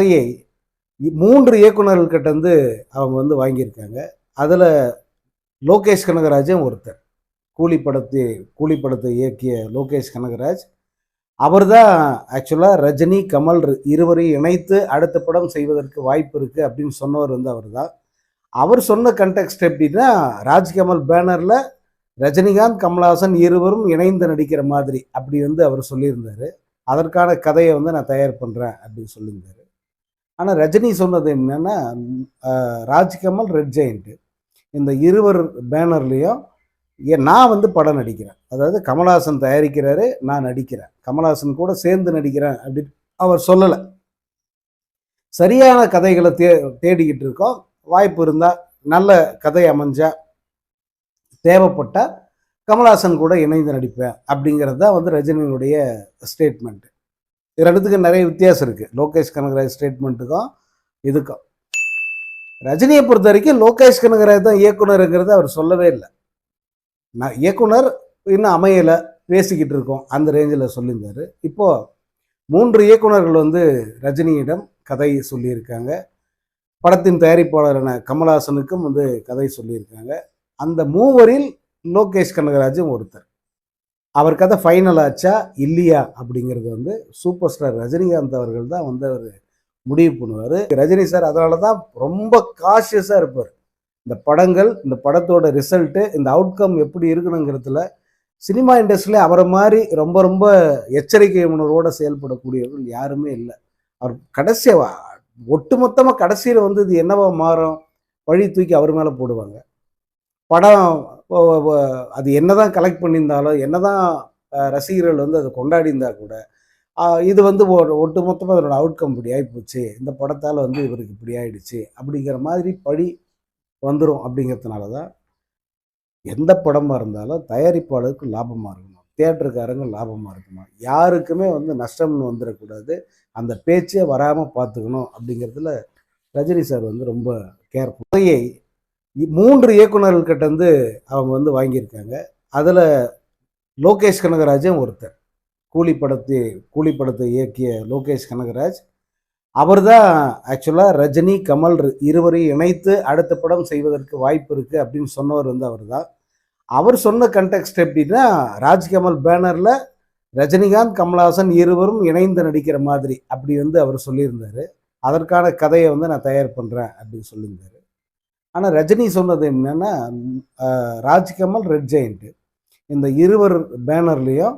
கதையை மூன்று இயக்குனர்கள்கிட்ட இருந்து அவங்க வந்து வாங்கியிருக்காங்க. அதில் லோகேஷ் கனகராஜன் ஒருத்தர். கூலி படத்தை கூலி படத்தை இயக்கிய லோகேஷ் கனகராஜ். அவர் தான் ஆக்சுவலாக ரஜினி கமல் இருவரையும் இணைத்து அடுத்த படம் செய்வதற்கு வாய்ப்பு இருக்குது அப்படின்னு சொன்னவர் வந்து அவர் தான் அவர் சொன்ன கண்டெக்ஸ்ட் எப்படின்னா ராஜ்கமல் பேனரில் ரஜினிகாந்த் கமல்ஹாசன் இருவரும் இணைந்து நடிக்கிற மாதிரி அப்படி வந்து அவர் சொல்லியிருந்தார். அதற்கான கதையை வந்து நான் தயார் பண்ணுறேன் அப்படின்னு சொல்லியிருந்தார். ஆனால் ரஜினி சொன்னது என்னென்னா ராஜ்கமல் ரெட் ஜெயிண்ட்டு இந்த இருவர் பேனர்லேயும் ஏன் நான் வந்து படம் நடிக்கிறேன். அதாவது கமல்ஹாசன் தயாரிக்கிறாரு நான் நடிக்கிறேன். கமல்ஹாசன் கூட சேர்ந்து நடிக்கிறேன் அப்படின்னு அவர் சொல்லலை. சரியான கதைகளை தே தேடிக்கிட்டு இருக்கோம். வாய்ப்பு இருந்தால் நல்ல கதை அமைஞ்சா தேவைப்பட்டால் கமல்ஹாசன் கூட இணைந்து நடிப்பேன் அப்படிங்கிறது தான் வந்து ரஜினியினுடைய ஸ்டேட்மெண்ட்டு இது ரெண்டுத்துக்கும் நிறைய வித்தியாசம் இருக்குது லோகேஷ் கனகராஜ் ஸ்டேட்மெண்ட்டுக்கும் இதுக்கும். ரஜினியை பொறுத்த வரைக்கும் லோகேஷ் கனகராஜ் தான் இயக்குனருங்கிறத அவர் சொல்லவே இல்லை. நான் இயக்குனர் இன்னும் அமையலை பேசிக்கிட்டு இருக்கோம். அந்த ரேஞ்சில் சொல்லியிருந்தார். இப்போது மூன்று இயக்குனர்கள் வந்து ரஜினியிடம் கதை சொல்லியிருக்காங்க. படத்தின் தயாரிப்பாளரான கமல்ஹாசனுக்கும் வந்து கதை சொல்லியிருக்காங்க. அந்த மூவரில் லோகேஷ் கனகராஜும் ஒருத்தர். அவர் கதை ஃபைனல் ஆச்சா? இல்லையா? அப்படிங்கிறது வந்து சூப்பர் ஸ்டார் ரஜினிகாந்த் அவர்கள் தான் வந்து அவர் முடிவு பண்ணுவார். ரஜினி சார் அதனால தான் ரொம்ப காஷியஸாக இருப்பார். இந்த படங்கள் இந்த படத்தோட ரிசல்ட்டு இந்த அவுட்கம் எப்படி இருக்கணுங்கிறதுல சினிமா இண்டஸ்ட்ரியில் அவரை மாதிரி ரொம்ப ரொம்ப எச்சரிக்கை உணர்வோடு செயல்படக்கூடியவர்கள் யாருமே இல்லை. அவர் கடைசி ஒட்டுமொத்தமாக கடைசியில் வந்து இது என்னவா மாறும்? வழி தூக்கி அவர் மேலே போடுவாங்க. படம் அது என்ன தான் கலெக்ட் பண்ணியிருந்தாலும் என்னதான் தான் ரசிகர்கள் வந்து அதை கொண்டாடியிருந்தால் கூட இது வந்து ஒரு ஒட்டுமொத்தமாக அதனோட அவுட்கம் இப்படி ஆகிப்போச்சு இந்த படத்தால் வந்து இவருக்கு இப்படி ஆயிடுச்சு. அப்படிங்கிற மாதிரி பழி வந்துடும் அப்படிங்கிறதுனால தான் எந்த படமாக இருந்தாலும் தயாரிப்பாளருக்கு லாபமாக இருக்கணும். தேட்டருக்காரங்க லாபமாக இருக்கணும். யாருக்குமே வந்து நஷ்டம்னு வந்துடக்கூடாது. அந்த பேச்சே வராமல் பார்த்துக்கணும் அப்படிங்கிறதுல ரஜினி சார் வந்து ரொம்ப கேர்ஃபுல் மூன்று இயக்குனர்கள்கிட்ட வந்து அவங்க வந்து வாங்கியிருக்காங்க. அதில் லோகேஷ் கனகராஜும் ஒருத்தர். கூலி படத்தை கூலி படத்தை இயக்கிய லோகேஷ் கனகராஜ். அவர் தான் ஆக்சுவலாக ரஜினி கமல் இருவரையும் இணைத்து அடுத்த படம் செய்வதற்கு வாய்ப்பு இருக்குது அப்படின்னு சொன்னவர் வந்து அவர் தான். அவர் சொன்ன கண்டெக்ஸ்ட் எப்படின்னா ராஜ்கமல் பேனரில் ரஜினிகாந்த் கமல்ஹாசன் இருவரும் இணைந்து நடிக்கிற மாதிரி அப்படி வந்து அவர் சொல்லியிருந்தார். அதற்கான கதையை வந்து நான் தயார் பண்ணுறேன் அப்படின்னு சொல்லியிருந்தாரு. ஆனால் ரஜினி சொன்னது என்னன்னா ராஜ்கமல் ரெட் ஜெயண்ட். இந்த இருவர் பேனர்லேயும்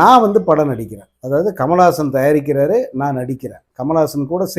நான் வந்து படம் நடிக்கிறேன். அதாவது கமல்ஹாசன் தயாரிக்கிறாரு நான் நடிக்கிறேன். கமல்ஹாசன் கூட